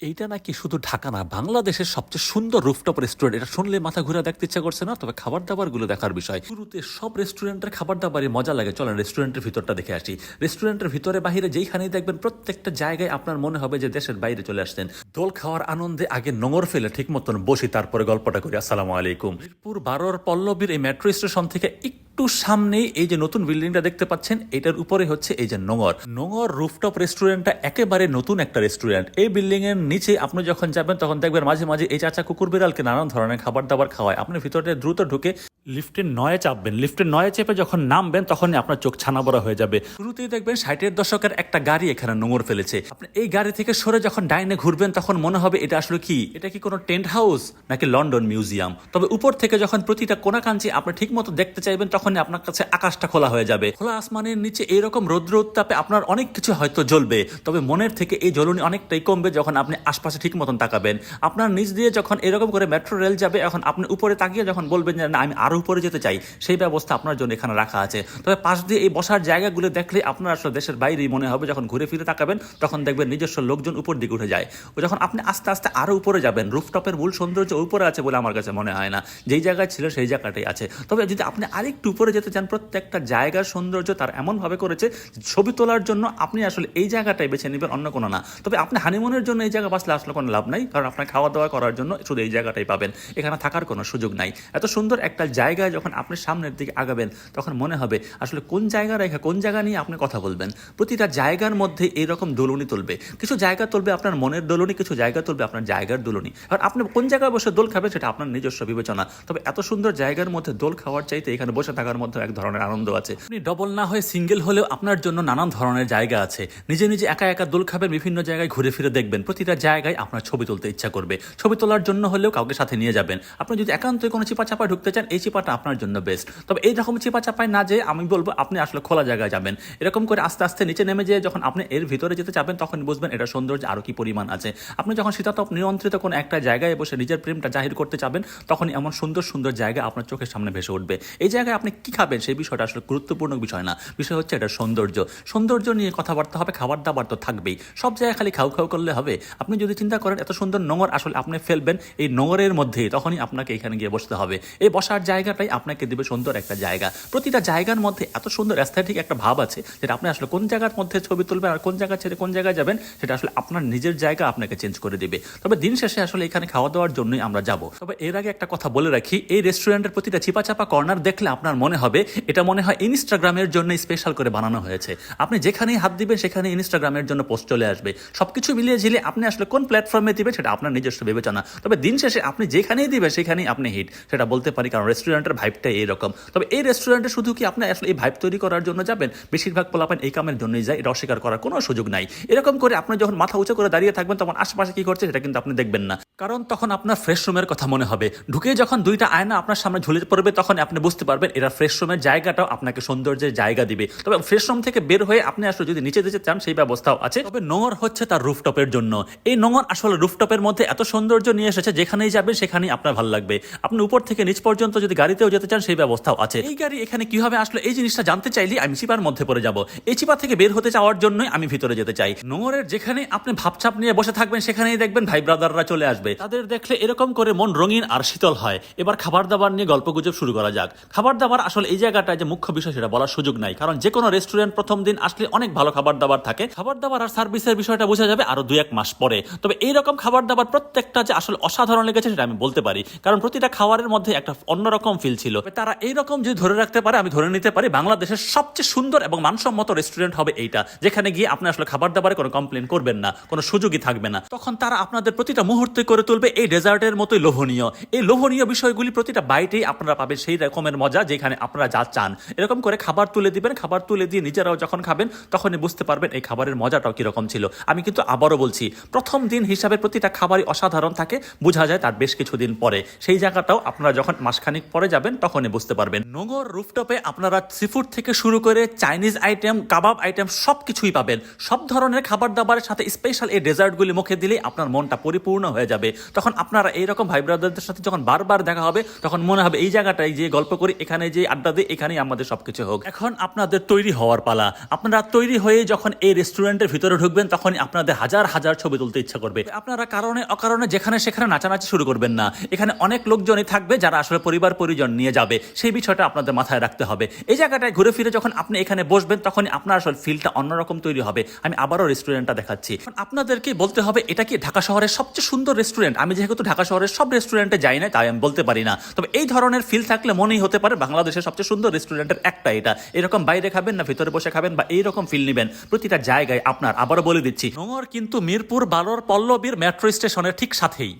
এইটা নাকি শুধু ঢাকা না, বাংলাদেশের সবচেয়ে সুন্দর রুফটপ রেস্টুরেন্ট এটা শুনলে মাথা ঘুরে দেখতে ইচ্ছা করছে না? তবে খাবার দাবারগুলো দেখার বিষয়। শুরুতে সব রেস্টুরেন্টের খাবার দাবারই মজা লাগে। চলেন রেস্টুরেন্টের ভিতরটা দেখে আসি। রেস্টুরেন্টের ভিতরে বাহিরে যেইখানেই দেখবেন প্রত্যেকটা জায়গায় আপনার মনে হবে যে দেশের বাইরে চলে আসছেন। দোল খাওয়ার আনন্দে আগে নোংর ফেলে ঠিক মতন বসি, তারপরে গল্পটা করি। আসসালামু আলাইকুম। মিরপুর বারোর পল্লবীর এই মেট্রো স্টেশন থেকে একটু সামনে এই যে নতুন বিল্ডিংটা দেখতে পাচ্ছেন, এটার উপরে হচ্ছে এই যে নোঙর। নোঙর রুফটপ রেস্টুরেন্টটা একেবারে নতুন একটা রেস্টুরেন্ট। এই বিল্ডিং এর নিচে আপনি যখন যাবেন, তখন দেখবেন মাঝে মাঝে এই চাচা কুকুর বিড়ালকে নানান ধরনের খাবার দাবার খাওয়ায়। আপনি ভিতরে দ্রুত ঢুকে লিফটের নয়ে চাপবেন। লিফটের নয়ে চেপে যখন নামবেন তখন আপনার চোখ ছানা বড়া হয়ে যাবে। শুরুতেই দেখবেন ষাটের দশকের একটা গাড়ি এখানে নোংর ফেলেছে। আপনি এই গাড়ি থেকে সরে যখন ডাইনে ঘুরবেন, তখন মনে হবে এটা আসলে কি? এটা কি কোনো টেন্ট হাউস নাকি লন্ডন মিউজিয়াম? তবে উপর থেকে যখন প্রতিটা কোনাকাঞ্চি আপনি ঠিক মতো দেখতে চাইবেন তখন আপনার কাছে আকাশটা খোলা হয়ে যাবে। খোলা আসমানের নিচে এরকম রৌদ্র উত্তাপে আপনার অনেক কিছু হয়তো জ্বলবে। তবে মনের থেকে এই জ্বলুনি অনেকটাই কমবে যখন আপনি আশপাশে ঠিক মতন তাকাবেন। আপনার নিচ দিয়ে যখন এরকম করে মেট্রো রেল যাবে, এখন আপনি উপরে তাকিয়ে যখন বলবেন যে, না, আমি আরও উপরে যেতে চাই, সেই ব্যবস্থা আপনার জন্য এখানে রাখা আছে। তবে পাশ দিয়ে এই বসার জায়গাগুলো দেখলে আপনার আসলে দেশের বাইরেই মনে হবে, যখন ঘুরে ফিরে তাকাবেন, তখন দেখবেন নিজস্ব লোকজন উপর দিকে উঠে যায়। ও যখন আপনি আস্তে আস্তে আরও উপরে যাবেন, রুফটপের মূল সৌন্দর্য উপরে আছে বলে আমার কাছে মনে হয় না। যেই জায়গায় ছিল সেই জায়গাটাই আছে। তবে যদি আপনি আরেকটু উপরে যেতে চান, প্রত্যেকটা জায়গার সৌন্দর্য তার এমনভাবে করেছে, ছবি তোলার জন্য আপনি আসলে এই জায়গাটাই বেছে নেবেন, অন্য কোনো না। তবে আপনি হানিমুনের জন্য এই জায়গা বাসলে আসলে কোনো লাভ নাই, কারণ আপনার খাওয়া দাওয়া করার জন্য শুধু এই জায়গাটাই পাবেন। এখানে থাকার কোনো সুযোগ নাই। এত সুন্দর একটা জায়গায় যখন আপনি সামনের দিকে আগাবেন, তখন মনে হবে আসলে কোন জায়গা রেখে, কোন জায়গা নিয়ে আপনি কথা বলবেন। প্রতিটা জায়গার মধ্যে এরকম দোলনি তুলবে। কিছু জায়গা তুলবে আপনার মনের দোলনি, কিছু জায়গা তুলবে আপনার জায়গার দোলনি। আর আপনি কোন জায়গায় বসে দোল খাবেন সেটা আপনার নিজস্ব বিবেচনা। তবে এত সুন্দর জায়গার মধ্যে দোল খাওয়ার চাইতে এখানে বসে থাকার মধ্যে এক ধরনের আনন্দ আছে। আপনি ডবল না হয়ে সিঙ্গেল হলেও আপনার জন্য নানান ধরনের জায়গা আছে। নিজে নিজে একা একা দোল খাবেন, বিভিন্ন জায়গায় ঘুরে ফিরে দেখবেন। প্রতিটা জায়গায় আপনার ছবি তুলতে ইচ্ছা করবে। ছবি তোলার জন্য হলেও কাউকে সাথে নিয়ে যাবেন। আপনি যদি একান্তই কোনো চিপা চাপায় ঢুকতে চান, এই চিপাটা আপনার জন্য বেস্ট তবে এই রকম চিপা চাপায় না যে আমি বলব, আপনি আসলে খোলা জায়গায় যাবেন। এরকম করে আস্তে আস্তে নিচে নেমে যেয়ে যখন আপনি এর ভিতরে যেতে চাবেন, তখন বুঝবেন এটা সৌন্দর্য আরও কি পরিমাণ আছে। আপনি যখন শীতাতপ নিয়ন্ত্রিত কোনো একটা জায়গায় বসে নিজের প্রেমটা জাহির করতে চাবেন, তখন এমন সুন্দর সুন্দর জায়গা আপনার চোখের সামনে ভেসে উঠবে। এই জায়গায় আপনি কি খাবেন সেই বিষয়টা আসলে গুরুত্বপূর্ণ বিষয় না। বিষয় হচ্ছে এটা সৌন্দর্য। সৌন্দর্য নিয়ে কথাবার্তা হবে খাবার দাবার তো থাকবেই। সব জায়গায় খালি খাও খাও করলে হবে। আপনি যদি চিন্তা করেন, এত সুন্দর নোংর আসলে আপনি ফেলবেন, এই নোংরের মধ্যে তখনই আপনাকে এখানে গিয়ে বসতে হবে। এই বসার জায়গাটাই আপনাকে দিবে সুন্দর একটা জায়গা। প্রতিটা জায়গার মধ্যে এত সুন্দর অ্যাস্থেটিক একটা ভাব আছে যেটা আপনি আসলে কোন জায়গার মধ্যে ছবি তুলবেন আর কোন জায়গা ছেড়ে কোন জায়গায় যাবেন, সেটা আসলে আপনার নিজের জায়গা আপনাকে চেঞ্জ করে দিবে। তবে দিন শেষে আসলে এখানে খাওয়া দাওয়ার জন্যই আমরা যাব। তবে এর আগে একটা কথা বলে রাখি, এই রেস্টুরেন্টের প্রতিটা চিপা চাপা কর্নার দেখলে আপনার মনে হবে, এটা মনে হয় ইনস্টাগ্রামের জন্য স্পেশাল করে বানানো হয়েছে। আপনি যেখানেই হাত দিবেন সেখানে ইনস্টাগ্রামের জন্য পোস্ট চলে আসবে। সবকিছু মিলিয়ে ঝিলে আপনি আসলে কোন প্ল্যাটফর্মে দিবেন, সেটা আপনার নিজস্ব বিবেচনা। তবে দিন শেষে আপনি যেখানেই দিবেন, সেখানেই আপনি হিট সেটা বলতে পারি কারণ রেস্টুরেন্টের ভাইবটা এইরকম। তবে এই রেস্টুরেন্টে শুধু কি আপনি আসলে এই ভাইব তৈরি করার জন্য যাবেন? বেশিরভাগ পোলাপান এই কামের জন্যই যায়, এটা অস্বীকার করার কোনো সুযোগ নাই। এরকম করে আপনি যখন মাথা উঁচু করে দাঁড়িয়ে থাকবেন, তখন আশেপাশে কি করছে সেটা কিন্তু আপনি দেখবেন না। কারণ তখন আপনার ফ্রেশ রুমের কথা মনে হবে। ঢুকে যখন দুইটা আয়না আপনার সামনে ঝুলে পড়বে তখন আপনি বুঝতে পারবেন এরা ফ্রেশ রুমের জায়গাটাও আপনাকে সৌন্দর্যের জায়গা দিবে। তবে ফ্রেশ রুম থেকে বের হয়ে আপনি আসলে যদি নিচে যেতে চান, সেই ব্যবস্থাও আছে। তবে নোংর হচ্ছে তার রুফটপের জন্য। এই নোংর আসলে রুফটপের মধ্যে এত সৌন্দর্য নিয়ে এসেছে, যেখানেই যাবেন সেখানেই আপনার ভালো লাগবে। আপনি উপর থেকে নিচ পর্যন্ত যদি গাড়িতেও যেতে চান সেই ব্যবস্থাও আছে। এই গাড়ি এখানে কীভাবে আসলো এই জিনিসটা জানতে চাইলে আমি চিপার মধ্যে পড়ে যাব। এই চিপা থেকে বের হতে চাওয়ার জন্যই আমি ভিতরে যেতে চাই। নোংরের যেখানে আপনি ভাবছাপ নিয়ে বসে থাকবেন সেখানেই দেখবেন ভাই ব্রাদাররা চলে আসবে। তাদের দেখলে এরকম করে মন রঙিন আর শীতল হয়। এবার খাবার দাবার নিয়ে গল্প গুজব শুরু করা যাক। খাবার দাবার আসলে এই জায়গাটায় যে মুখ্য বিষয় সেটা বলার সুযোগ নাই। কারণ যে কোনো রেস্টুরেন্ট প্রথম দিন আসলে অনেক ভালো খাবার দাবার থাকে। খাবার দাবার আর সার্ভিসের বিষয়টা বোঝা যাবে আরও দুই এক মাস পরে। তবে এইরকম খাবার দাবার প্রত্যেকটা যে আসলে অসাধারণ লেগেছে সেটা আমি বলতে পারি। কারণ প্রতিটা খাবারের মধ্যে একটা অন্যরকম ফিল ছিল। তারা এইরকম যদি ধরে রাখতে পারে, আমি ধরে নিতে পারি, বাংলাদেশের সবচেয়ে সুন্দর এবং মানসম্মত রেস্টুরেন্ট হবে এইটা, যেখানে গিয়ে আপনি আসলে খাবার দাবারে কোনো কমপ্লেন করবেন না, কোনো সুযোগই থাকবে না। তখন তারা আপনাদের প্রতিটা মুহূর্তে করে তুলবে, এই ডেজার্টের মতোই লোভনীয়। এই লোভনীয় বিষয়গুলি প্রতিটা বাইটেই আপনারা পাবেন সেই রকমের মজা যেখানে আপনারা যা চান। এরকম করে খাবার তুলে দিবেন, খাবার তুলে দিয়ে নিজেরাও যখন খাবেন, তখনই বুঝতে পারবেন এই খাবারের মজাটাও কীরকম ছিল। আমি কিন্তু আবারও বলছি, প্রথম দিন হিসাবে প্রতিটা খাবারই অসাধারণ থাকে, বোঝা যায় তার বেশ কিছুদিন পরে। সেই জায়গাটাও আপনারা যখন মাসখানিক পরে যাবেন, তখনই বুঝতে পারবেন। নোংর রুফটপে আপনারা সিফুড থেকে শুরু করে চাইনিজ আইটেম কাবাব আইটেম সব কিছুই পাবেন। সব ধরনের খাবার দাবারের সাথে স্পেশাল এই ডেজার্টগুলি মুখে দিলেই আপনার মনটা পরিপূর্ণ হয়ে যাবে। তখন আপনারা এইরকম ভাই ব্রাদারদের সাথে যখন বারবার দেখা হবে, তখন মনে হবে এই জায়গাটায় যে গল্প করি, এখানে যে আড্ডা দিই, এখানেই আমাদের সবকিছু হোক। এখন আপনাদের তৈরি হওয়ার পালা। আপনারা তৈরি হয়ে যখন এই রেস্টুরেন্টের ভিতরে ঢুকবেন তখন আপনাদের হাজার হাজার ছবি তুলতে ইচ্ছা করবে। আপনারা কারণে অকারণে যেখানে সেখানে নাচানাচি শুরু করবেন না। এখানে অনেক লোকজনই থাকবে যারা আসলে পরিবার পরিজন নিয়ে যাবে, সেই বিষয়টা আপনাদের মাথায় রাখতে হবে। এই জায়গাটায় ঘুরে ফিরে যখন আপনি এখানে বসবেন তখন আপনার আসলে ফিলটা অন্যরকম তৈরি হবে। আমি আবারও রেস্টুরেন্টটা দেখাচ্ছি। আপনাদেরকে বলতে হবে, এটা কি ঢাকা শহরের সবচেয়ে সুন্দর রেস্টুরেন্ট আমি যেহেতু ঢাকা শহরের সব রেস্টুরেন্টে যাই না, তাই আমি বলতে পারি না। তবে এই ধরনের ফিল থাকলে মনেই হতে পারে, বাংলাদেশের সবচেয়ে সুন্দর রেস্টুরেন্টের একটা এটা। এরকম বাইরে খাবেন না, ভিতরে বসে খাবেন বা এইরকম ফিল নেবেন। প্রতিটা জায়গায় আপনার, আবারও বলে দিচ্ছি নোংর কিন্তু মিরপুর, বালোর, পল্লবীর মেট্রো স্টেশনের ঠিক সাথেই।